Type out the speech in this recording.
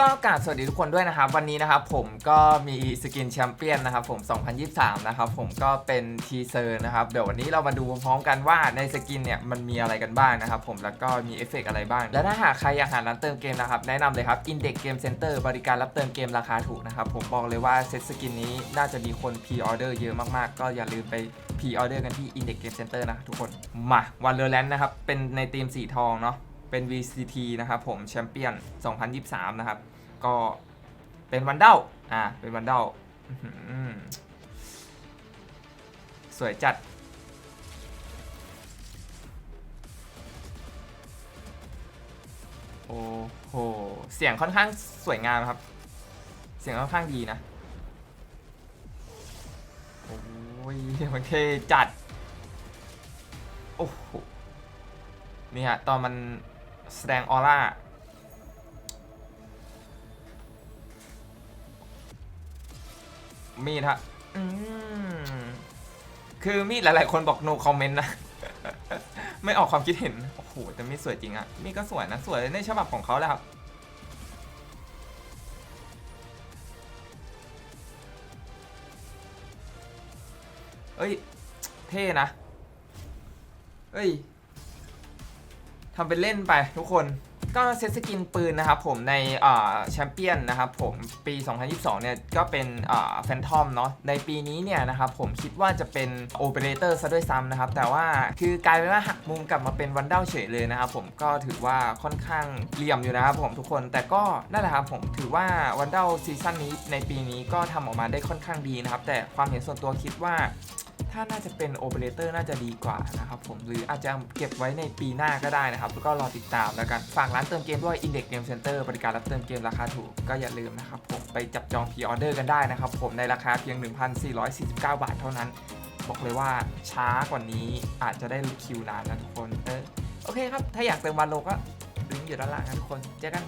ก็กราบสวัสดีทุกคนด้วยนะครับ วันนี้นะครับผมก็มีสกินแชมเปี้ยนนะครับผม 2023 นะครับผมก็เป็นทีเซอร์นะครับเดี๋ยววันนี้เรามาดูพร้อมกันว่าในสกินเนี่ยมันมีอะไรกันบ้างนะครับผมแล้วก็มีเอฟเฟกต์อะไรบ้าง และถ้าหากใครอยากหาร้านเติมเกมนะครับ แนะนำเลยครับ Index Game Center บริการรับเติมเกมราคาถูกนะครับผมบอกเลยว่าเซตสกินนี้น่าจะมีคนพรีออเดอร์เยอะมากๆ ก็อย่าลืมไปพรีออเดอร์กันที่ Index Game Center นะทุกคนมาวันเลอร์แลนด์นะครับเป็นในทีมสีทองเนาะ เป็น VCT นะครับผมแชมเปี้ยน 2023 นะครับ ก็เป็นวันเด้าอ่าเป็นวันเด้าสวยจัด โอ้โห เสียงค่อนข้างสวยงามครับ เสียงค่อนข้างดีนะ โอ้ยมันเท่จัด โอ้โห นี่ฮะ ตอนมัน แสดงออร่ามีดฮะอืมคือมีดหลาย ๆ คนบอก no comment นะ ไม่ออกความคิดเห็น โอ้โห แต่มีดสวยจริงอะมีดก็สวยนะ สวยในฉบับของเขาแหละครับ เอ้ย เท่นะ เอ้ย ทำเป็นเล่นไปทุกคนก็เซตสกินปืนนะครับผมในแชมเปี้ยนนะครับผมปี 2022 เนี่ยก็เป็นแฟนทอมเนาะในปีนี้เนี่ยนะครับผมคิดว่าจะเป็นโอเปอเรเตอร์ซะด้วยซ้ำนะครับ แต่ว่าคือกลายเป็นว่าหักมุมกลับมาเป็นวันเด้าเฉยเลยนะครับผมก็ถือว่าค่อนข้างเหลี่ยมอยู่นะครับผมทุกคนแต่ก็นั่นแหละครับผมถือว่าวันเด้าซีซั่นนี้ในปีนี้ก็ทำออกมาได้ค่อนข้างดีนะครับ แต่ความเห็นส่วนตัวคิดว่า ถ้าน่าจะเป็นโอเปอเรเตอร์น่าจะดีกว่านะครับผมหรืออาจจะเก็บไว้ในปีหน้าก็ได้นะครับ แล้วก็รอติดตามแล้วกัน ฝากร้านเติมเกมด้วย Index Game Center บริการรับเติมเกมราคาถูกก็อย่าลืมนะครับผมไปจับจองพรีออเดอร์กันได้นะครับผมในราคาเพียง 1,449 บาทเท่านั้น บอกเลยว่าช้ากว่านี้อาจจะได้คิวนานนะทุกคนเออโอเคครับถ้าอยากเติมวันโลก็ลิงก์อยู่ด้านล่างนะทุกคนเจอกัน